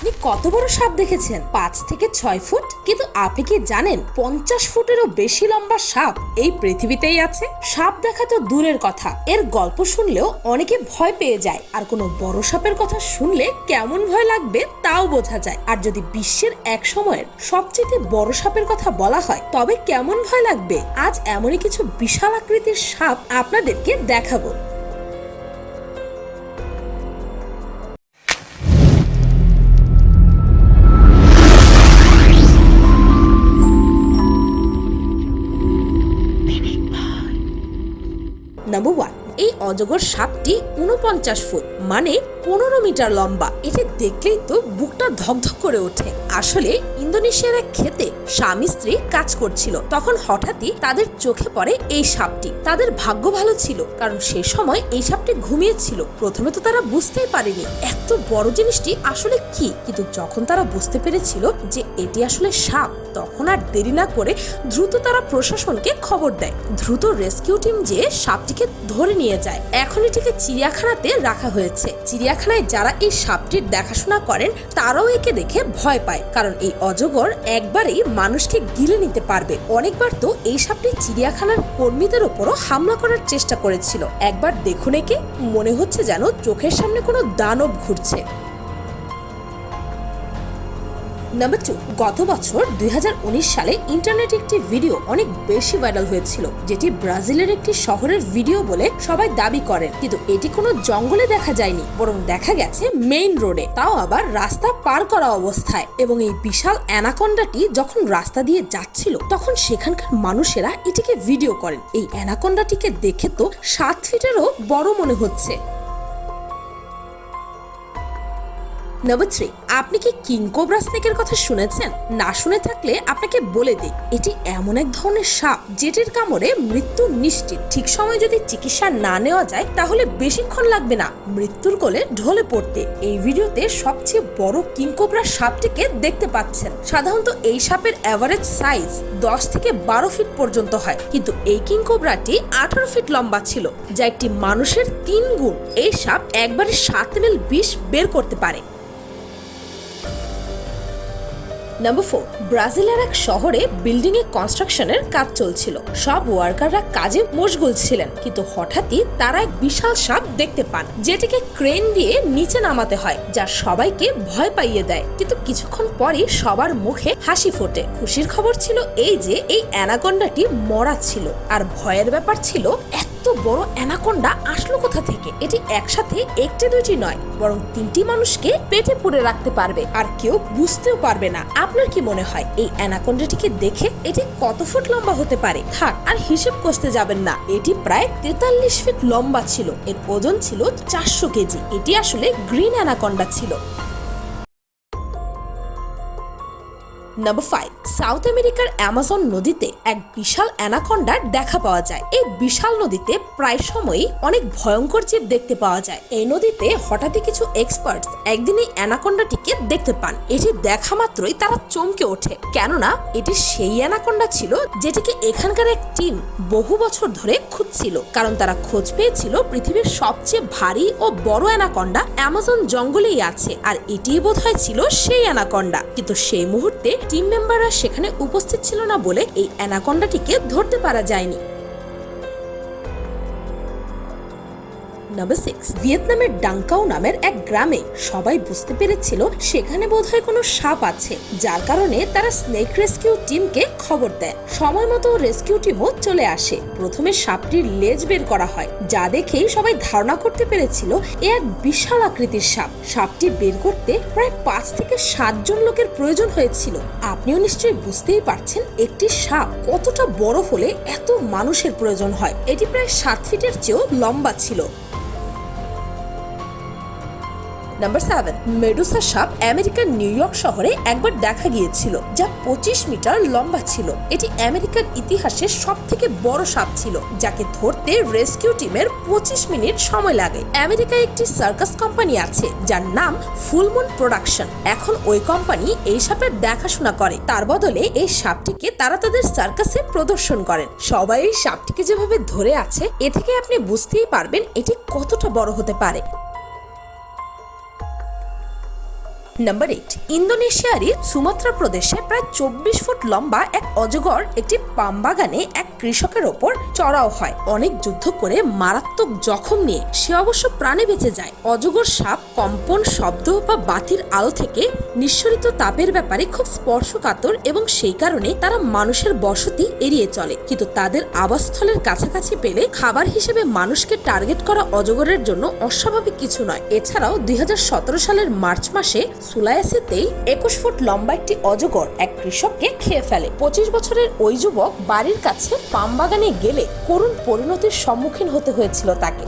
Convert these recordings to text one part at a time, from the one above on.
আপনি কত বড় সাপ দেখেছেন? পাঁচ থেকে ছয় ফুট? কিন্তু আপনি কি জানেন পঞ্চাশ ফুটেরও বেশি লম্বা সাপ এই পৃথিবীতেই আছে? সাপ দেখা তো দূরের কথা। এর গল্প শুনলেও অনেকে ভয় পেয়ে যায়। আর কোনো বড় সাপের কথা শুনলে কেমন ভয় লাগবে তাও বোঝা যায়। আর যদি বিশ্বের এক সময়ের সবচেয়ে বড় সাপের কথা বলা হয়, তবে কেমন ভয় লাগবে? আজ এমনই কিছু বিশাল আকৃতির সাপ আপনাদেরকে দেখাবো। অজগর সাপটি উনপঞ্চাশ ফুট মানে পনেরো মিটার লম্বা। এটি দেখলেই তো বুকটা ধকধক করে ওঠে। আসলে ইন্দোনেশিয়ার এক খেতে স্বামী স্ত্রী কাজ করছিল। তখন হঠাৎই তাদের চোখে পড়ে এই সাপটি। তাদের ভাগ্য ভালো ছিল, কারণ সে সময় এই সাপটি ঘুমিয়েছিল। প্রথমে তো তারা বুঝতেই পারেনি এত বড় জিনিসটি আসলে কি। কিন্তু যখন তারা বুঝতে পেরেছিল যে এটি আসলে সাপ, তখন আর দেরি না করে দ্রুত তারা প্রশাসনকে খবর দেয়। দ্রুত রেস্কিউ টিম যে সাপটিকে ধরে নিয়ে যায়। এখন এটিকে চিড়িয়াখানাতে রাখা হয়েছে। চিড়িয়াখানায় যারা এই সাপটির দেখাশোনা করেন, তারাও একে দেখে ভয় পায়। কারণ এই অজগর একবারেই মানুষকে গিলে নিতে পারবে। অনেকবার তো এই সাপটি চিড়িয়াখানার কর্মীদের ওপরও হামলা করার চেষ্টা করেছিল। একবার দেখুন একে, মনে হচ্ছে যেন চোখের সামনে কোনো দানব ঘুরছে। নাম্বার টু গত বছর দুই হাজার উনিশ সালে ইন্টারনেটে একটি ভিডিও অনেক বেশি ভাইরাল হয়েছিল, যেটি ব্রাজিলের একটি শহরের ভিডিও বলে সবাই দাবি করেন। কিন্তু এটি কোনো জঙ্গলে দেখা যায়নি, বরং দেখা গেছে মেইন রোডে তাও আবার রাস্তা পার করা অবস্থায়। এবং এই বিশাল অ্যানাকন্ডাটি যখন রাস্তা দিয়ে যাচ্ছিল, তখন সেখানকার মানুষেরা এটিকে ভিডিও করেন। এই অ্যানাকন্ডাটিকে দেখে তো সাত ফিটেরও বড় মনে হচ্ছে। নাম্বার থ্রি আপনি কি কিংকোবরা স্নেকের কথা শুনেছেন? না শুনে থাকলে আপনাকে বলে দিই, এটি এমন এক ধরনের সাপ যেটির কামড়ে মৃত্যু নিশ্চিত। ঠিক সময় যদি চিকিৎসা না নেওয়া যায়, তাহলে বেশিক্ষণ লাগবে না, মৃত্যুর কোলে ঢলে পড়তে। এই ভিডিওতে সবচেয়ে বড় কিংকোবরা সাপটিকে দেখতে পাচ্ছেন। সাধারণত এই সাপের অ্যাভারেজ সাইজ দশ থেকে বারো ফিট পর্যন্ত হয়, কিন্তু এই কিংকোবরাটি আঠারো ফিট লম্বা ছিল, যা একটি মানুষের তিন গুণ। এই সাপ একবারে সাত মিল বিষ বের করতে পারে। নাম্বার ফোর ব্রাজিলের এক শহরে বিল্ডিং এ কনস্ট্রাকশনের কাজ চলছিল। সব ওয়ার্কাররা কাজে মশগুল ছিলেন, কিন্তু হঠাৎই তারা এক বিশাল সাপ দেখতে পান, যেটিকে ক্রেন দিয়ে নিচে নামাতে হয়, যা সবাইকে ভয় পাইয়ে দেয়। কিন্তু কিছুক্ষণ পরে সবার মুখে হাসি ফোটে। খুশির খবর ছিল এই যে, এই অ্যানাকন্ডাটি মরা ছিল, আর ভয়ের ব্যাপার ছিল, এত বড় অ্যানাকোন্ডা আসলো কোথা থেকে? এটি একসাথে একটি দুইটি নয়, বরং তিনটি মানুষকে পেটে পুরে রাখতে পারবে, আর কেউ বুঝতেও পারবে না। আপনার কি মনে হয়, এই অ্যানাকোন্ডাটিকে দেখে এটি কত ফুট লম্বা হতে পারে? থাক, আর হিসেব কষতে যাবেন না। এটি প্রায় তেতাল্লিশ ফিট লম্বা ছিল, এর ওজন ছিল চারশো কেজি। এটি আসলে গ্রিন অ্যানাকোন্ডা ছিল। নাম্বার ফাইভ সাউথ আমেরিকার অ্যামাজন নদীতে এক বিশাল অ্যানাকন্ডার দেখা পাওয়া যায়। এই বিশাল নদীতে প্রায় সময়ই অনেক ভয়ঙ্কর জীব দেখতে পাওয়া যায়। এই নদীতে হঠাৎই কিছু এক্সপার্টস একদিন এই অ্যানাকন্ডাটিকে দেখতে পান। এটি দেখা মাত্রই তারা চমকে ওঠে। কেননা, এটি সেই অ্যানাকন্ডা ছিল যেটিকে এখানকার এক টিম বহু বছর ধরে খুঁজছিল। কারণ তারা খোঁজ পেয়েছিল পৃথিবীর সবচেয়ে ভারী ও বড় অ্যানাকন্ডা অ্যামাজন জঙ্গলেই আছে। আর এটিই বোধহয় ছিল সেই অ্যানাকন্ডা। কিন্তু সেই মুহূর্তে টিম মেম্বাররা সেখানে উপস্থিত ছিল না বলে এই অ্যানাকন্ডাটিকে ধরতে পারা যায়নি। নাম্বার সিক্স ভিয়েতনামের ডাঙ্কাও নামের এক গ্রামে সবাই বুঝতে পেরেছিল সেখানে বোধহয় কোনো সাপ আছে, যার কারণে তারা স্নেক রেস্কিউ টিমকে খবর দেয়। সময় মতো রেস্কিউ টিমও চলে আসে। প্রথমে সাপটির লেজ বের করা হয়, যা দেখেই সবাই ধারণা করতে পেরেছিল এ এক বিশাল আকৃতির সাপ। সাপটি বের করতে প্রায় পাঁচ থেকে সাতজন লোকের প্রয়োজন হয়েছিল। আপনিও নিশ্চয়ই বুঝতেই পারছেন, একটি সাপ কতটা বড় হলে এত মানুষের প্রয়োজন হয়। এটি প্রায় সাত ফিটের চেয়েও লম্বা ছিল। নাম্বার সেভেন মেডুসা সাপ আমেরিকার নিউ ইয়র্ক শহরে একবার দেখা গিয়েছিল, যা পঁচিশ মিটার লম্বা ছিল। এটি আমেরিকার ইতিহাসে সব থেকে বড় সাপ ছিল, যাকে ধরতে রেস্কিউ টিমের পঁচিশ মিনিট সময় লাগে। আমেরিকায় একটি সার্কাস কোম্পানি আছে, যার নাম ফুলমুন প্রোডাকশন এখন ওই কোম্পানি এই সাপের দেখাশোনা করে। তার বদলে এই সাপটিকে তারা তাদের সার্কাসে প্রদর্শন করেন। সবাই এই সাপটিকে যেভাবে ধরে আছে, এ থেকে আপনি বুঝতেই পারবেন এটি কতটা বড় হতে পারে। নাম্বার এইট ইন্দোনেশিয়ারই সুমাত্রা প্রদেশে প্রায় চব্বিশ ফুট লম্বা এক অজগর একটি পাম বাগানে এক কৃষকের ওপর চড়াও হয়। অনেক যুদ্ধ করে মারাত্মক জখম নিয়ে সে অবশ্য প্রাণে বেঁচে যায়। অজগর সাপ, কম্পন শব্দ বা বাতির আলো থেকে নিঃসরিত তাপের ব্যাপারে খুব স্পর্শকাতর এবং সেই কারণে তারা মানুষের বসতি এড়িয়ে চলে। কিন্তু তাদের আবাসস্থলের কাছাকাছি পেলে খাবার হিসেবে মানুষকে টার্গেট করা অজগরের জন্য অস্বাভাবিক কিছু নয়। এছাড়াও দুই হাজার সতেরো সালের মার্চ মাসে সুলায়াসিতেই একুশ ফুট লম্বা একটি অজগর এক কৃষককে খেয়ে ফেলে। পঁচিশ বছরের ওই যুবক বাড়ির কাছে পাম বাগানে গেলে করুণ পরিণতির সম্মুখীন হতে হয়েছিল তাকে।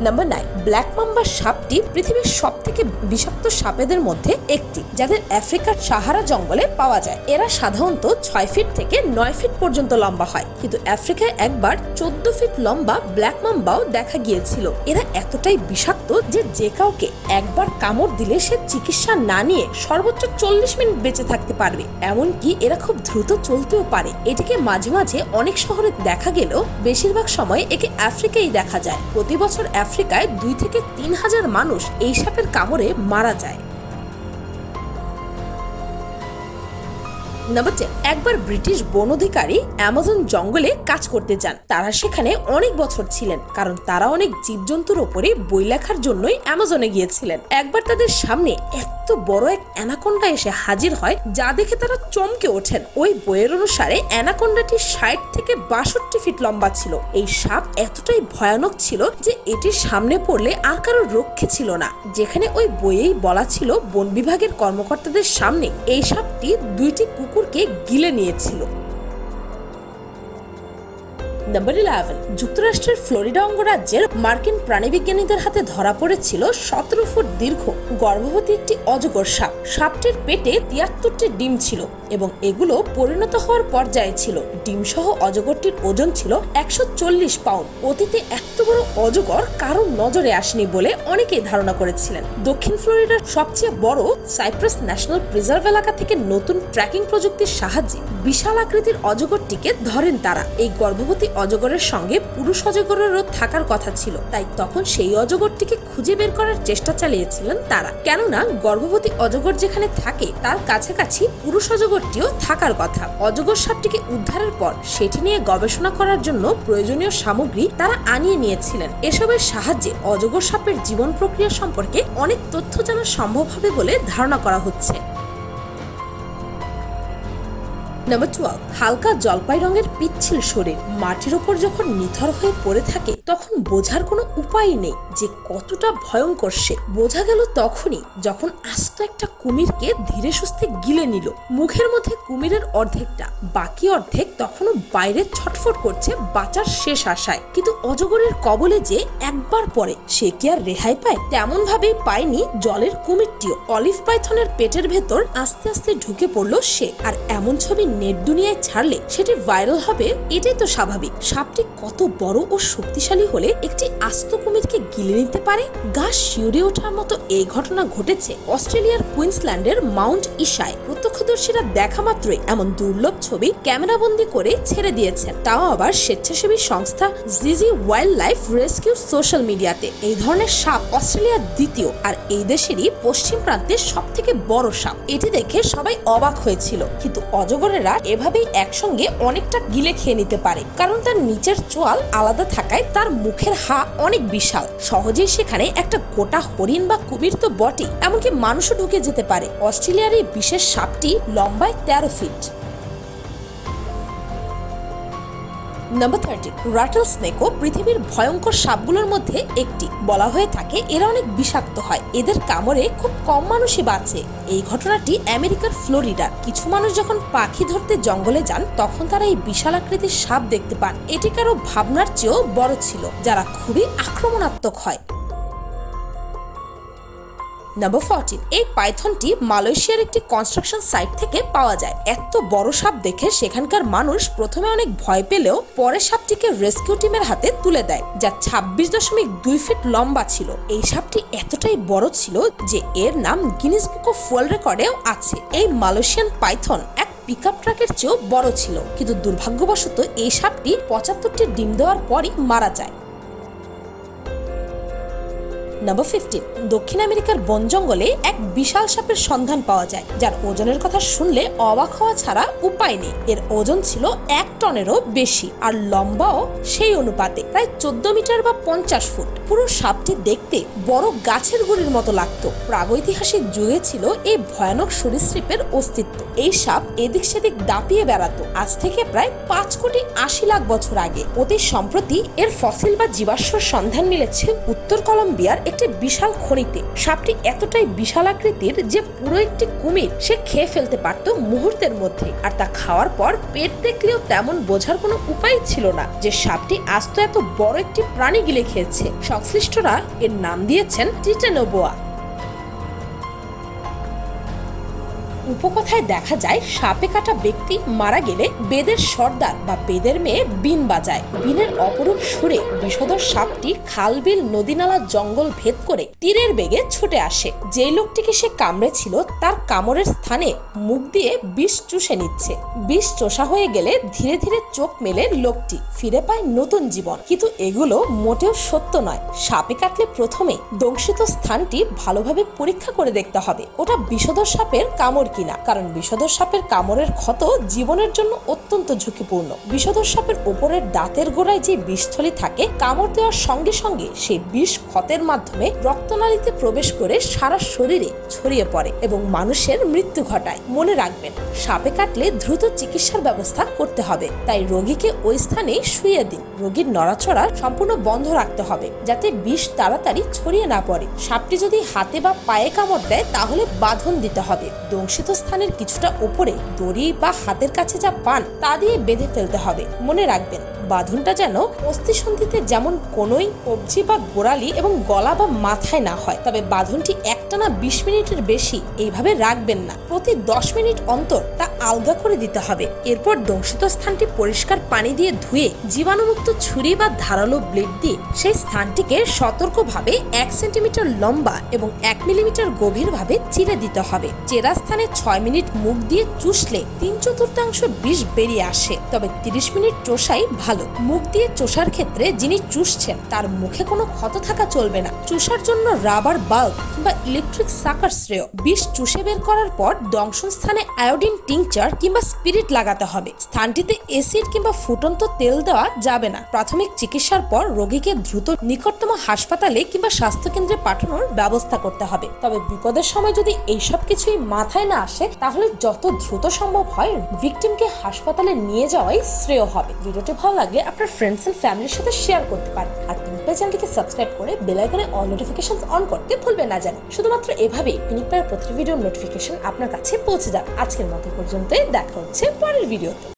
নাম্বার নাইন ব্ল্যাক মাম্বার সাপটি পৃথিবীর সব থেকে বিষাক্ত সাপেদের মধ্যে একটি, যাদের আফ্রিকার সাহারা জঙ্গলে পাওয়া যায়। এরা সাধারণত ছয় ফিট থেকে নয় ফিট পর্যন্ত লম্বা হয়। কিন্তু আফ্রিকায় একবার চোদ্দ ফিট লম্বা ব্ল্যাক মাম্বাও দেখা গিয়েছিল। এরা এতটাই বিষাক্ত যে যে কাউকে একবার কামড় দিলে সে চিকিৎসা না নিয়ে সর্বোচ্চ চল্লিশ মিনিট বেঁচে থাকতে পারবে। এমনকি এরা খুব দ্রুত চলতেও পারে। এটিকে মাঝে মাঝে অনেক শহরে দেখা গেলেও বেশিরভাগ সময় একে আফ্রিকায় দেখা যায়। প্রতি বছর আফ্রিকায় দুই থেকে তিন হাজার মানুষ এই সাপের কামড়ে মারা যায়। নাম্বার একবার ব্রিটিশ বন অধিকারী অ্যামাজন জঙ্গলে কাজ করতে যান। তারা সেখানে অনেক বছর ছিলেন, কারণ তারা অনেক জীবজন্তুর ওপরে বই লেখার জন্যই অ্যামাজনে গিয়েছিলেন। একবার তাদের সামনে এত বড় এক অ্যানাকোন্ডা এসে হাজির হয়, যা দেখে তারা চমকে ওঠেন। ওই বইয়ের অনুসারে, অ্যানাকোন্ডাটি ষাট থেকে বাষট্টি ফিট লম্বা ছিল। এই সাপ এতটাই ভয়ানক ছিল যে এটির সামনে পড়লে আর কারও রক্ষে ছিল না। যেখানে ওই বইয়েই বলা ছিল, বন বিভাগের কর্মকর্তাদের সামনে এই সাপটি দুইটি কুকুরকে গিলে নিয়েছিল। নাম্বার ইলেভেন যুক্তরাষ্ট্রের ফ্লোরিডা অঙ্গরাজ্যের মার্কিন প্রাণীবিজ্ঞানীদের হাতে ধরা পড়েছিল সতেরো ফুট দীর্ঘ, গর্ভবতী একটি অজগর সাপ। সাপটির পেটে তিয়াত্তরটি ডিম ছিল এবং এগুলো পরিণত হওয়ার পর্যায়ে ছিল। ডিম সহ অজগরটির ওজন ছিল একশো চল্লিশ পাউন্ড। অতীতে এত বড় অজগর কারও নজরে আসেনি বলে অনেকেই ধারণা করেছিলেন। দক্ষিণ ফ্লোরিডার সবচেয়ে বড় সাইপ্রাস ন্যাশনাল প্রিজার্ভ এলাকা থেকে নতুন ট্র্যাকিং প্রযুক্তির সাহায্যে বিশাল আকৃতির অজগরটিকে ধরেন তারা। এই গর্ভবতী অজগরের সঙ্গে পুরুষ অজগরেরও থাকার কথা ছিল। তাই তখন সেই অজগরটিকে খুঁজে বের করার চেষ্টা চালিয়েছিলেন তারা। কেননা গর্ভবতী অজগর যেখানে থাকে, তার কাছাকাছি পুরুষ অজগরটিও থাকার কথা। অজগর সাপটিকে উদ্ধারের পর সেটি নিয়ে গবেষণা করার জন্য প্রয়োজনীয় সামগ্রী তারা আনিয়ে নিয়েছিলেন। এসবের সাহায্যে অজগর সাপের জীবন প্রক্রিয়া সম্পর্কে অনেক তথ্য জানা সম্ভব হবে বলে ধারণা করা হচ্ছে। নাম্বার টুয়েলভ হালকা জলপাই রঙের পিচ্ছিল শরীর, মাটির ওপর যখন নিথর হয়ে পড়ে থাকে, তখন বোঝার কোনো উপায় নেই। যে কতটা ভয়ঙ্কর সে। বোঝা গেল তখনই যখন আস্ত একটা কুমিরকে ধীরে সুস্থে গিলে নিল। মুখের মধ্যে কুমিরের অর্ধেকটা, বাকি অর্ধেক তখনও বাইরে ছটফট করছে বাঁচার শেষ আশায়। কিন্তু অজগরের কবলে যে একবার পরে সে কি আর রেহাই পায়? তেমন ভাবেই পায়নি জলের কুমিরটিও। অলিভ পাইথনের পেটের ভেতর আস্তে আস্তে ঢুকে পড়ল সে। আর এমন ছবি নেট দুনিয়ায় ছাড়লে সেটি ভাইরাল হবে, এটাই তো স্বাভাবিক। সাপটি কত বড় ও শক্তিশালী হলে একটি আস্ত কুমিরকে গিলে নিতে পারে, গা শিউরে ওঠার মতো এই ঘটনা ঘটেছে অস্ট্রেলিয়ার কুইন্সল্যান্ডের মাউন্ট ইশায়। প্রত্যক্ষদর্শীরা দেখা মাত্রই এমন দুর্লভ ছবি ক্যামেরাবন্দি করে ছেড়ে দিয়েছেন। তাও আবার স্বেচ্ছাসেবী সংস্থা জিজি ওয়াইল্ড লাইফ রেস্কিউ সোশ্যাল মিডিয়াতে। এই ধরনের সাপ অস্ট্রেলিয়ার দ্বিতীয় আর এই দেশেরই পশ্চিম প্রান্তের সব থেকে বড় সাপ। এটি দেখে সবাই অবাক হয়েছিল। কিন্তু অজগরেরা এভাবেই একসঙ্গে অনেকটা গিলে খেয়ে নিতে পারে। কারণ তার নিচের চোয়াল আলাদা থাকায় তার মুখের হা অনেক বিশাল। সহজেই সেখানে একটা গোটা হরিণ বা কুমির তো বটে এমনকি মানুষও ঢুকে যেতে পারে। অস্ট্রেলিয়ার এই বিশেষ সাপটি লম্বায় তেরো ফিট নাম্বার থার্টি রাটল স্নেকও পৃথিবীর ভয়ঙ্কর সাপগুলোর মধ্যে একটি। বলা হয়ে থাকে, এরা অনেক বিষাক্ত হয়। এদের কামড়ে খুব কম মানুষই বাঁচে। এই ঘটনাটি আমেরিকার ফ্লোরিডার কিছু মানুষ যখন পাখি ধরতে জঙ্গলে যান, তখন তারা এই বিশাল আকৃতির সাপ দেখতে পান। এটি কারও ভাবনার চেয়েও বড় ছিল, যারা খুবই আক্রমণাত্মক হয়। নাম্বার ফোরটিন এই পাইথনটি মালয়েশিয়ার একটি কনস্ট্রাকশন সাইট থেকে পাওয়া যায়। এত বড় সাপ দেখে সেখানকার মানুষ প্রথমে অনেক ভয় পেলেও পরে সাপটিকে রেস্কিউ টিমের হাতে তুলে দেয়, যা ছাব্বিশ দশমিক দুই ফিট লম্বা ছিল। এই সাপটি এতটাই বড় ছিল যে এর নাম গিনিস বুক অফ ওয়ার্ল্ড রেকর্ডেও আছে। এই মালয়েশিয়ান পাইথন এক পিকআপ ট্রাকের চেয়েও বড় ছিল। কিন্তু দুর্ভাগ্যবশত এই সাপটি পঁচাত্তরটি ডিম দেওয়ার পরই মারা যায়। নাম্বার ফিফটিন দক্ষিণ আমেরিকার বন জঙ্গলে এক বিশাল সাপের সন্ধান পাওয়া যায়, যার ওজনের কথা শুনলে অবাক হওয়া ছাড়া উপায় নেই। এর ওজন ছিল এক টনেরও বেশি, আর লম্বাও সেই অনুপাতে, প্রায় চোদ্দ মিটার বা পঞ্চাশ ফুট। পুরো সাপটি দেখতে বড় গাছের গুড়ির মতো লাগতো। প্রাগৈতিহাসিক যুগে ছিল এই ভয়ানক সরীসৃপের অস্তিত্ব। এই সাপ এদিক সেদিক দাপিয়ে বেড়াতো, আজ থেকে প্রায় পাঁচ কোটি আশি লাখ বছর আগে। অতি সম্প্রতি এর ফসিল বা জীবাশ্মর সন্ধান মিলেছে উত্তর কলম্বিয়ার একটি বিশাল খনিতে সাপটি এতটাই বিশাল আকৃতির যে পুরো একটি কুমির সে খেয়ে ফেলতে পারত মুহূর্তের মধ্যে। আর তা খাওয়ার পর পেট দেখলেও তেমন বোঝার কোনো উপায় ছিল না যে সাপটি আস্ত এত বড় একটি প্রাণী গিলে খেয়েছে। সংশ্লিষ্টরা এর নাম দিয়েছেন টিটেনোবোয়া। উপকথায় দেখা যায়, সাপে কাটা ব্যক্তি মারা গেলে বেদের সর্দার বা বেদের মেয়ে বিন বাজায়। বিনের অপরূপ সুরে বিষধর সাপটি খালবিল নদীনালা জঙ্গল ভেদ করে তীরের বেগে ছুটে আসে। যে লোকটিকে সে কামড়েছিল, তার কামড়ের স্থানে মুখ দিয়ে বিষ চুষে নিচ্ছে। বিষ চোষা হয়ে গেলে ধীরে ধীরে চোখ মেলে লোকটি, ফিরে পায় নতুন জীবন। কিন্তু এগুলো মোটেও সত্য নয়। সাপে কাটলে প্রথমে দংশিত স্থানটি ভালোভাবে পরীক্ষা করে দেখতে হবে। ওটা বিষধর সাপের কামড় কিনা। কারণ বিষধর সাপের কামড়ের ক্ষত জীবনের জন্য অত্যন্ত ঝুঁকিপূর্ণ। বিষধর সাপের ওপরের দাঁতের গোড়ায় যে বিষথলি থাকে, কামড় দেওয়ার সঙ্গে সঙ্গে সেই বিষ ক্ষতের মাধ্যমে রক্তনালীতে প্রবেশ করে সারা শরীরে ছড়িয়ে পড়ে এবং মানুষের মৃত্যু ঘটায়। মনে রাখবেন, সাপে কাটলে দ্রুত চিকিৎসার ব্যবস্থা করতে হবে। তাই রোগীকে ওই স্থানে শুয়ে দিন। রোগীর নড়াচড়া সম্পূর্ণ বন্ধ রাখতে হবে, যাতে বিষ তাড়াতাড়ি ছড়িয়ে না পড়ে। সাপটি যদি হাতে বা পায়ে কামড় দেয়, তাহলে বাঁধন দিতে হবে। দংশিত স্থানের কিছুটা ওপরে দড়ি বা হাতের কাছে যা পান তা দিয়ে বেঁধে ফেলতে হবে। মনে রাখবেন বাঁধনটা যেন অস্থিসন্ধিতে যেমন কোনোই কবজি বা গোড়ালি এবং গলা বা মাথায় না হয়। তবে বাঁধনটি একটানা বিশ মিনিটের বেশি এইভাবে রাখবেন না। প্রতি দশ মিনিট অন্তর তা আলগা করে দিতে হবে। এরপর দংশিত স্থানটি পরিষ্কার পানি দিয়ে ধুয়ে জীবাণুমুক্ত ছুরি বা ধারালো ব্লেড দিয়ে সেই স্থানটিকে সতর্কভাবে এক সেন্টিমিটার লম্বা এবং এক মিলিমিটার গভীরভাবে চিরে দিতে হবে। চেরা স্থানে ছয় মিনিট মুখ দিয়ে চুষলে তিন চতুর্থাংশ বিষ বেরিয়ে আসে। তবে তিরিশ মিনিট চোষাই ভালো। মুখ দিয়ে চোষার ক্ষেত্রে যিনি চুষছেন, তার মুখে কোনো ক্ষত থাকা চলবে না। চুষার জন্য রাবার বাল্ব কিংবা ইলেকট্রিক সাকার শ্রেয়। বিষ চুষে বের করার পর দংশন স্থানে আয়োডিন টিংচার কিংবা স্পিরিট লাগাতে হবে। স্থানটিতে এসিড কিংবা ফুটন্ত তেল দেওয়া যাবে না। প্রাথমিক চিকিৎসার পর রোগীকে দ্রুত নিকটতম হাসপাতালে কিংবা স্বাস্থ্যকেন্দ্রে পাঠানোর ব্যবস্থা করতে হবে। তবে বিপদের সময় যদি এইসব কিছুই মাথায় না আসে, তাহলে যত দ্রুত সম্ভব হয়, ভিকটিমকে হাসপাতালে নিয়ে যাওয়াই শ্রেয় হবে। ভিডিওটি ভালো লাগলে আপনার ফ্রেন্ডস অ্যান্ড ফ্যামিলির সাথে শেয়ার করতে পারেন। আর পিনিক পাই চ্যানেলটিকে সাবস্ক্রাইব করে বেলাইকনে অল নোটিফিকেশন অন করতে ভুলবেন না জানেন শুধুমাত্র এভাবেই পিনিক পায়ের প্রতিটি ভিডিওর নোটিফিকেশন আপনার কাছে পৌঁছে যাবে। আজকের মতো পর্যন্তই, দেখা হচ্ছে পরের ভিডিওতে